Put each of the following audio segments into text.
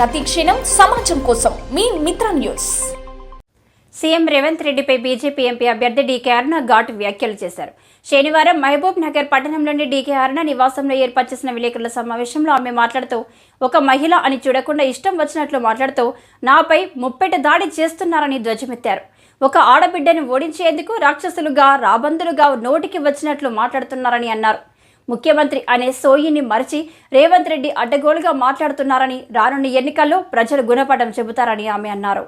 ప్రతి క్షణం సమాజం కోసం. మీ మిత్ర న్యూస్. సీఎం రేవంత్ రెడ్డిపై బీజేపీ ఎంపీ అభ్యర్థి డీకే అరుణ ఘాటు వ్యాఖ్యలు చేశారు. శనివారం మహబూబ్ నగర్ పట్టణంలోని డీకే అరుణ నివాసంలో ఏర్పాటు చేసిన విలేకరుల సమావేశంలో ఆమె మాట్లాడుతూ ఒక మహిళ అని చూడకుండా ఇష్టం వచ్చినట్లు మాట్లాడుతూ నాపై ముప్పెట దాడి చేస్తున్నారని ధ్వజమెత్తారు. ఒక ఆడబిడ్డను ఓడించేందుకు రాక్షసులుగా రాబందులుగా నోటికి వచ్చినట్లు మాట్లాడుతున్నారని అన్నారు. ముఖ్యమంత్రి అనే సోయిని మరిచి రేవంత్ రెడ్డి అడ్డగోలుగా మాట్లాడుతున్నారని రానున్న ఎన్నికల్లో ప్రజలు గుణపడడం చెబుతారని ఆమె అన్నారు.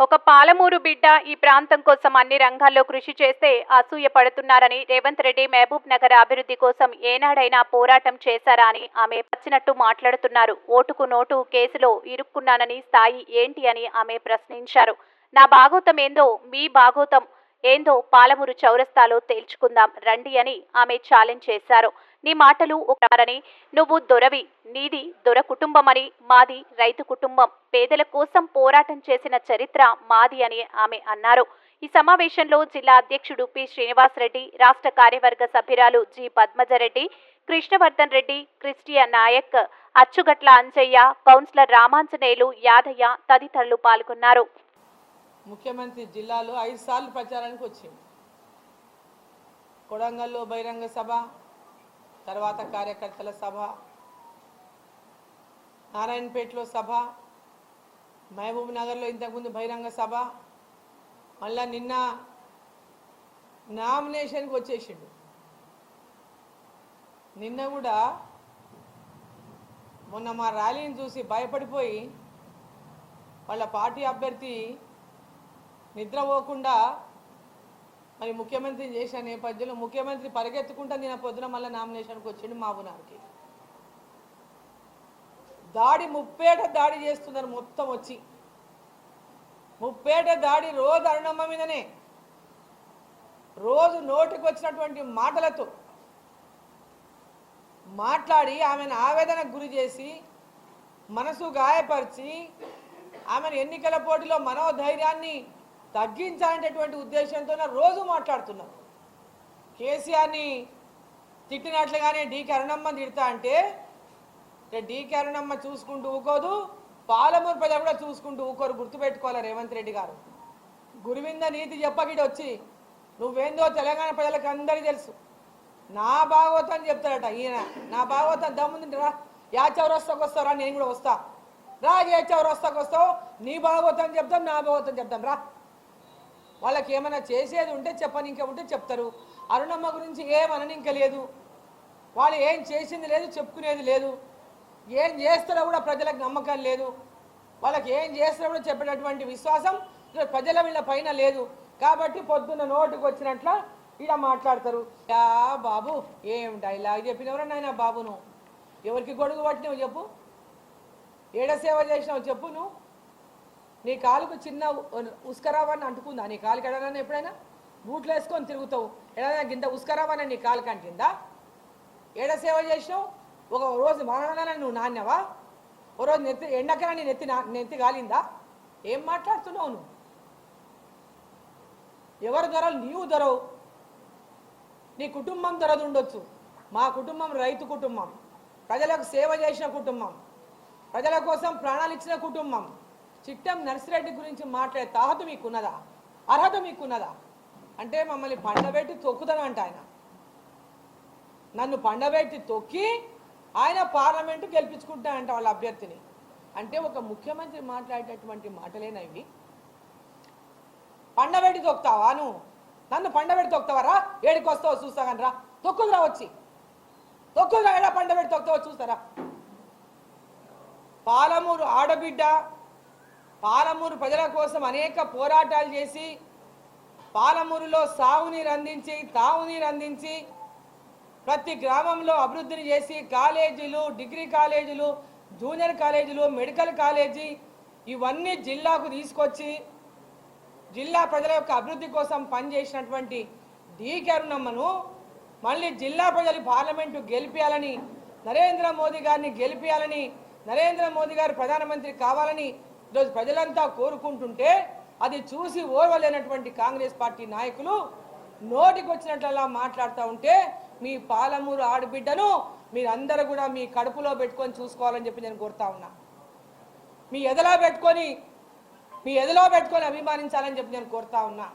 ఒక పాలమూరు బిడ్డ ఈ ప్రాంతం కోసం అన్ని రంగాల్లో కృషి చేస్తే అసూయ పడుతున్నారని రేవంత్ రెడ్డి మహబూబ్ నగర్ అభివృద్ధి కోసం ఏనాడైనా పోరాటం చేశారా అని ఆమె వచ్చినట్టు మాట్లాడుతున్నారు. ఓటుకు నోటు కేసులో ఇరుక్కున్నానని స్థాయి ఏంటి అని ఆమె ప్రశ్నించారు. నా భాగోతం ఏందో మీ భాగోతం ఏందో పాలమూరు చౌరస్తాలో తేల్చుకుందాం రండి అని ఆమె ఛాలెంజ్ చేశారు. నీ మాటలు ఒకరని నువ్వు దొరవి నీది దొర కుటుంబమని మాది రైతు కుటుంబం పేదల కోసం పోరాటం చేసిన చరిత్ర మాది అని ఆమె అన్నారు. ఈ సమావేశంలో జిల్లా అధ్యక్షుడు పి. శ్రీనివాసరెడ్డి రాష్ట్ర కార్యవర్గ సభ్యురాలు జి. పద్మజరెడ్డి కృష్ణవర్ధన్ రెడ్డి క్రిస్టియా నాయక్ అచ్చుగట్ల అంజయ్య కౌన్సిలర్ రామాంజనేయులు యాదయ్య తదితరులు పాల్గొన్నారు. ముఖ్యమంత్రి జిల్లాలో ఐదు సార్లు ప్రచారానికి వచ్చింది. కొడంగల్లో బహిరంగ సభ తర్వాత కార్యకర్తల సభ నారాయణపేటలో సభ మహబూబ్ నగర్లో ఇంతకుముందు బహిరంగ సభ మళ్ళా నిన్న నామినేషన్కి వచ్చేసిండు. నిన్న కూడా మొన్న మా ర్యాలీని చూసి భయపడిపోయి వాళ్ళ పార్టీ అభ్యర్థి నిద్రపోకుండా మరి ముఖ్యమంత్రిని చేసిన నేపథ్యంలో ముఖ్యమంత్రి పరిగెత్తుకుంటా నేను పొద్దున మళ్ళీ నామినేషన్కి వచ్చిండు మాబునార్కి దాడి ముప్పేట దాడి చేస్తున్నారు మొత్తం వచ్చి. ముప్పేట దాడి రోజు అరుణమ్మ మీదనే. రోజు నోటికి వచ్చినటువంటి మాటలతో మాట్లాడి ఆమెను ఆవేదనకు గురి చేసి మనసు గాయపరిచి ఆమెను ఎన్నికల పోటీలో మనోధైర్యాన్ని తగ్గించాలనేటటువంటి ఉద్దేశంతో రోజు మాట్లాడుతున్నాం. కేసీఆర్ని తిట్టినట్లుగానే డి కరుణమ్మ తిడతా అంటే డి కరుణమ్మ చూసుకుంటూ ఊకోదు పాలమూరు ప్రజలు కూడా చూసుకుంటూ ఊకోరు. గుర్తుపెట్టుకోవాలి రేవంత్ రెడ్డి గారు? గురువింద నీతి చెప్పగిడి వచ్చి నువ్వేందో తెలంగాణ ప్రజలకు అందరికీ తెలుసు. నా భాగవతం చెప్తాడట ఈయన. నా భాగవతం దమ్ముంది రా. యా చౌరస్తాకు వస్తావు రా నేను కూడా వస్తా. రా ఏ చౌరస్తాకు వస్తావు? నీ భాగవతం చెప్తాం నా భాగవతం చెప్తాం రా. వాళ్ళకి ఏమైనా చేసేది ఉంటే చెప్పని ఇంకా ఉంటే చెప్తారు. అరుణమ్మ గురించి ఏమనని ఇంకా లేదు వాళ్ళు ఏం చేసింది లేదు చెప్పుకునేది లేదు. ఏం చేస్తారో కూడా ప్రజలకు నమ్మకం లేదు. వాళ్ళకి ఏం చేస్తారో కూడా చెప్పేటటువంటి విశ్వాసం ప్రజల వీళ్ళ పైన లేదు. కాబట్టి పొద్దున్న నోటుకు వచ్చినట్ల ఈడ మాట్లాడతారు. యా బాబు ఏం డైలాగ్ చెప్పినవరా నాయన బాబును? ఎవరికి గొడుగు పట్టినావు చెప్పు? ఏడ సేవ చేసినావు చెప్పు నువ్వు? నీ కాలుకు చిన్న ఉస్కరావాన్ని అంటుకుందా? నీ కాలుకి ఎడనన్నా ఎప్పుడైనా? బూట్లు వేసుకొని తిరుగుతావు. ఎడైనా గింత ఉస్కరావాన్ని నీ కాలుకి అంటిందా? ఏడ సేవ చేసినావు? ఒక రోజు మరణాన నువ్వు నాణ్యవా ఓ రోజు నెత్తి ఎండకన నీ నెత్తి నెత్తి గాలిందా? ఏం మాట్లాడుతున్నావు నువ్వు? ఎవరు దొరవు నీవు దొరవు. నీ కుటుంబం దొరదు ఉండొచ్చు. మా కుటుంబం రైతు కుటుంబం. ప్రజలకు సేవ చేసిన కుటుంబం. ప్రజల కోసం ప్రాణాలు ఇచ్చిన కుటుంబం. చిట్టం నర్సిరెడ్డి గురించి మాట్లాడే తాహత మీకున్నదా? అర్హత మీకున్నదా? అంటే మమ్మల్ని పండబెట్టి తొక్కుతానంట ఆయన. నన్ను పండబెట్టి తొక్కి ఆయన పార్లమెంటు గెలిపించుకుంటానంట వాళ్ళ అభ్యర్థిని. అంటే ఒక ముఖ్యమంత్రి మాట్లాడేటటువంటి మాటలేనవి పండబెట్టి తొక్కుతావా నువ్వు? నన్ను పండబెట్టి తొక్కుతావరా? ఏడికి వస్తావో చూస్తా కానీ రా తొక్కుదురా వచ్చి తొక్కుదురా ఏడా పండబెట్టి తొక్కుతావో చూస్తారా? పాలమూరు ఆడబిడ్డ పాలమూరు ప్రజల కోసం అనేక పోరాటాలు చేసి పాలమూరులో సాగునీరు అందించి తాగునీరు అందించి ప్రతి గ్రామంలో అభివృద్ధిని చేసి కాలేజీలు డిగ్రీ కాలేజీలు జూనియర్ కాలేజీలు మెడికల్ కాలేజీ ఇవన్నీ జిల్లాకు తీసుకొచ్చి జిల్లా ప్రజల యొక్క అభివృద్ధి కోసం పనిచేసినటువంటి డీకరుణమ్మను మళ్ళీ జిల్లా ప్రజలు పార్లమెంటు గెలిపించాలని నరేంద్ర మోదీ గారిని గెలిపించాలని నరేంద్ర మోదీ గారు ప్రధానమంత్రి కావాలని ఈరోజు ప్రజలంతా కోరుకుంటుంటే అది చూసి ఓర్వలేనటువంటి కాంగ్రెస్ పార్టీ నాయకులు నోటికొచ్చినట్లలా మాట్లాడుతూ ఉంటే మీ పాలమూరు ఆడబిడ్డను మీరందరూ కూడా మీ కడుపులో పెట్టుకొని చూసుకోవాలని చెప్పి నేను కోరుతా ఉన్నా. మీ ఎదలో పెట్టుకొని మీ ఎదలో పెట్టుకొని అభిమానించాలని చెప్పి నేను కోరుతా ఉన్నా.